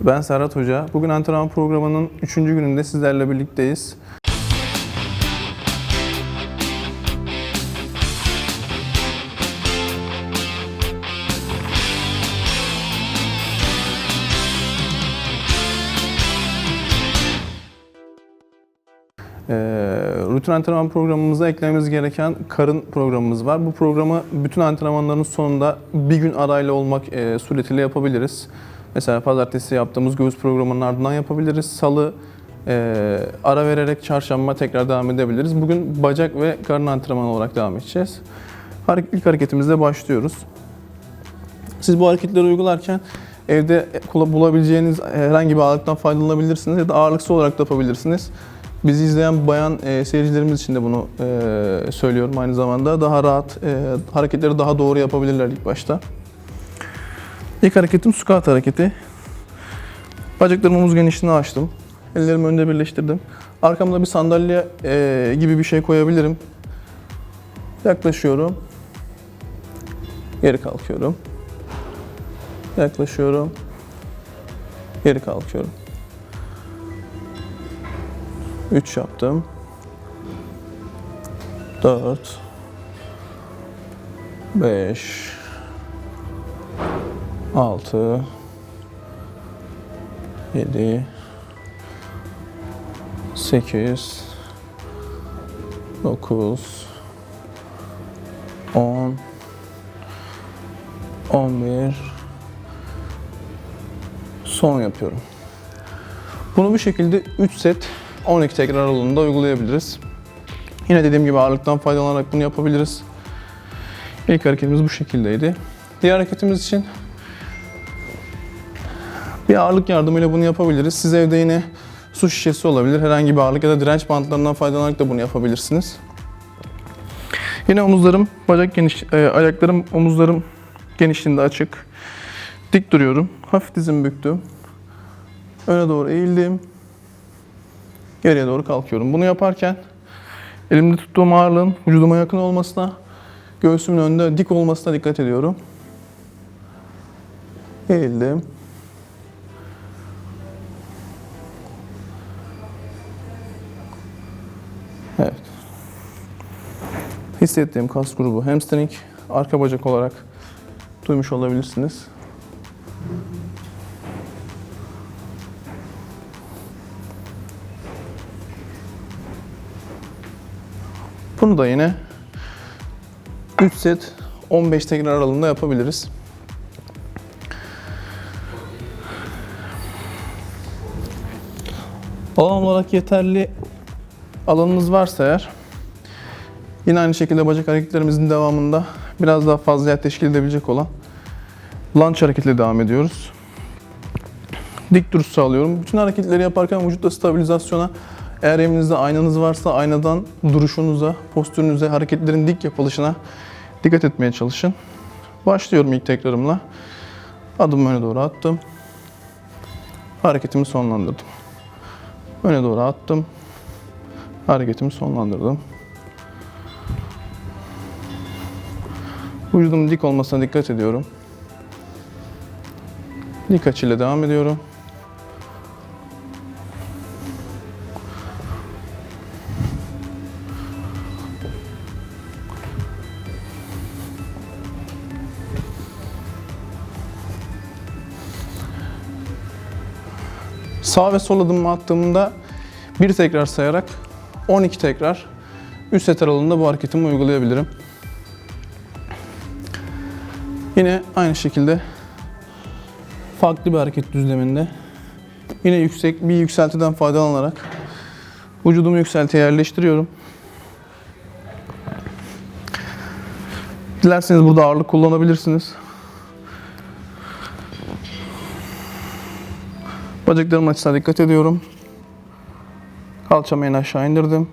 Ben Serhat Hoca. Bugün antrenman programının 3. gününde sizlerle birlikteyiz. Ee, rutin antrenman programımıza eklememiz gereken karın programımız var. Bu programı bütün antrenmanların sonunda bir gün arayla olmak e, suretiyle yapabiliriz. Mesela pazartesi yaptığımız göğüs programının ardından yapabiliriz. Salı e, ara vererek çarşamba tekrar devam edebiliriz. Bugün bacak ve karın antrenmanı olarak devam edeceğiz. İlk hareketimizle başlıyoruz. Siz bu hareketleri uygularken evde bulabileceğiniz herhangi bir ağırlıktan faydalanabilirsiniz ya da ağırlıksız olarak da yapabilirsiniz. Bizi izleyen bayan e, seyircilerimiz için de bunu e, söylüyorum aynı zamanda. Daha rahat, e, hareketleri daha doğru yapabilirler ilk başta. İlk hareketim squat hareketi. Bacaklarımı omuz genişliğine açtım. Ellerimi önde birleştirdim. Arkamda bir sandalye e, gibi bir şey koyabilirim. Yaklaşıyorum. Geri kalkıyorum. Yaklaşıyorum. Geri kalkıyorum. 3 yaptım. 4 5 6 7 8 9 10 11 son yapıyorum. Bunu bu şekilde 3 set 12 tekrar aralığında uygulayabiliriz. Yine dediğim gibi ağırlıktan faydalanarak bunu yapabiliriz. İlk hareketimiz bu şekildeydi. Diğer hareketimiz için bir ağırlık yardımıyla bunu yapabiliriz. Siz evde yine su şişesi olabilir, herhangi bir ağırlık ya da direnç bantlarından faydalanarak da bunu yapabilirsiniz. Yine omuzlarım, bacak geniş, e, ayaklarım, omuzlarım genişliğinde açık. Dik duruyorum. Hafif dizimi büktüm. Öne doğru eğildim. Geriye doğru kalkıyorum. Bunu yaparken elimde tuttuğum ağırlığın vücuduma yakın olmasına, göğsümün önünde dik olmasına dikkat ediyorum. Eğildim. Evet. Hissettiğim kas grubu hamstring, arka bacak olarak duymuş olabilirsiniz. Bunu da yine 3 set 15 tekrar aralığında yapabiliriz. Alan olarak yeterli alanınız varsa eğer yine aynı şekilde bacak hareketlerimizin devamında biraz daha fazla yer teşkil edebilecek olan lunge hareketiyle devam ediyoruz. Dik duruş sağlıyorum. Bütün hareketleri yaparken vücutta stabilizasyona eğer evinizde aynanız varsa aynadan duruşunuza, postürünüze, hareketlerin dik yapılışına dikkat etmeye çalışın. Başlıyorum ilk tekrarımla. Adım öne doğru attım. Hareketimi sonlandırdım. Öne doğru attım. Hareketimi sonlandırdım. Vücudumun dik olmasına dikkat ediyorum. Dik açıyla devam ediyorum. Sağ ve sol adımımı attığımda bir tekrar sayarak 12 tekrar 3 set aralığında bu hareketimi uygulayabilirim. Yine aynı şekilde farklı bir hareket düzleminde yine yüksek bir yükseltiden faydalanarak vücudumu yükseltiye yerleştiriyorum. Dilerseniz burada ağırlık kullanabilirsiniz. Bacaklarımın açısına dikkat ediyorum. Kalçamı en aşağı indirdim.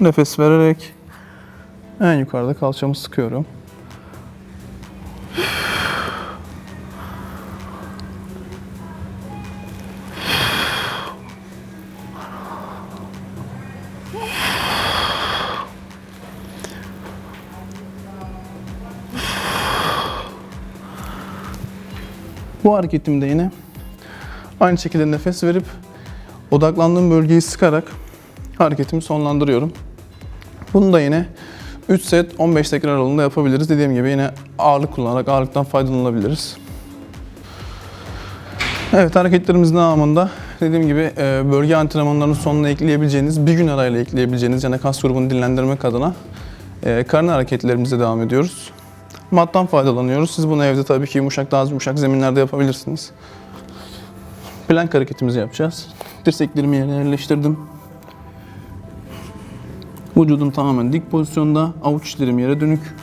Nefes vererek en yukarıda kalçamı sıkıyorum. Bu hareketimde yine aynı şekilde nefes verip odaklandığım bölgeyi sıkarak hareketimi sonlandırıyorum. Bunu da yine 3 set 15 tekrar aralığında yapabiliriz. Dediğim gibi yine ağırlık kullanarak ağırlıktan faydalanabiliriz. Evet hareketlerimizin devamında dediğim gibi e, bölge antrenmanlarının sonuna ekleyebileceğiniz, bir gün arayla ekleyebileceğiniz yani kas grubunu dinlendirmek adına e, karın hareketlerimize devam ediyoruz. Mattan faydalanıyoruz. Siz bunu evde tabii ki yumuşak, daha az yumuşak zeminlerde yapabilirsiniz. Plank hareketimizi yapacağız. Dirseklerimi yerine yerleştirdim. Vücudum tamamen dik pozisyonda. Avuç içlerim yere dönük.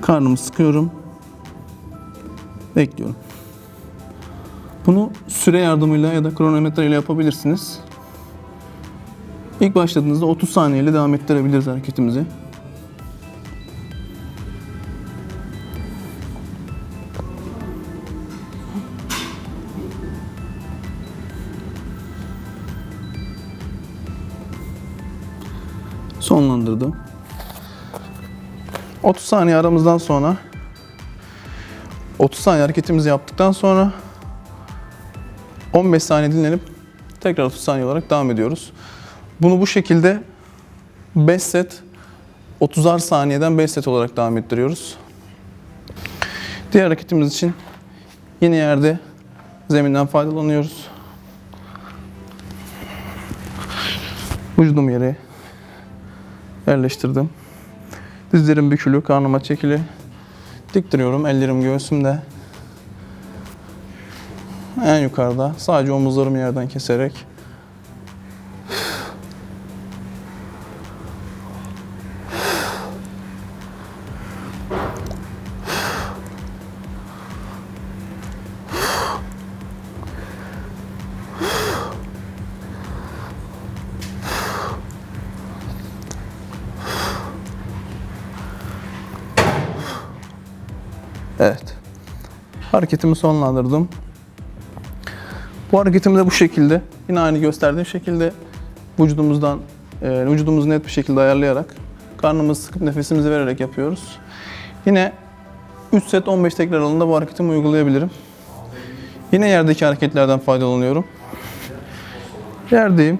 Karnımı sıkıyorum. Bekliyorum. Bunu süre yardımıyla ya da kronometre ile yapabilirsiniz. İlk başladığınızda 30 saniye ile devam ettirebiliriz hareketimizi. Sonlandırdım. 30 saniye aramızdan sonra 30 saniye hareketimizi yaptıktan sonra 15 saniye dinlenip tekrar 30 saniye olarak devam ediyoruz. Bunu bu şekilde 5 set 30'ar saniyeden 5 set olarak devam ettiriyoruz. Diğer hareketimiz için yine yerde zeminden faydalanıyoruz. Vücudum yere yerleştirdim. Dizlerim bükülü, karnıma çekili. Dik duruyorum, ellerim göğsümde. En yukarıda sadece omuzlarımı yerden keserek Evet. Hareketimi sonlandırdım. Bu hareketimi de bu şekilde, yine aynı gösterdiğim şekilde vücudumuzdan, e, vücudumuzu net bir şekilde ayarlayarak, karnımızı sıkıp nefesimizi vererek yapıyoruz. Yine 3 set 15 tekrar aralığında bu hareketimi uygulayabilirim. Yine yerdeki hareketlerden faydalanıyorum. Yerdeyim.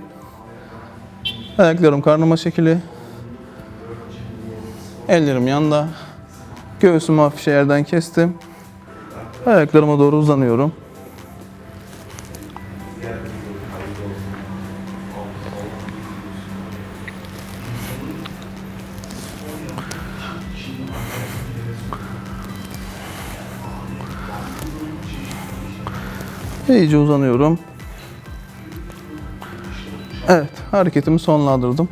Ayaklarım karnıma çekili. Ellerim yanda. Göğsümü hafifçe yerden kestim. Ayaklarıma doğru uzanıyorum. İyice uzanıyorum. Evet, hareketimi sonlandırdım.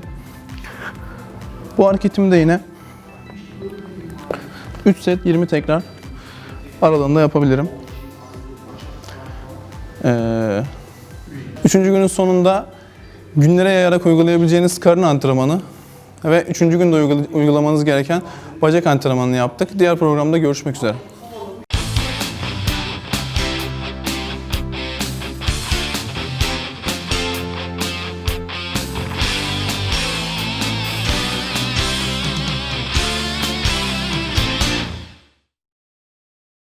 Bu hareketimi de yine 3 set 20 tekrar aralığında yapabilirim. Ee, üçüncü günün sonunda günlere yayarak uygulayabileceğiniz karın antrenmanı ve üçüncü günde uygula- uygulamanız gereken bacak antrenmanını yaptık. Diğer programda görüşmek üzere.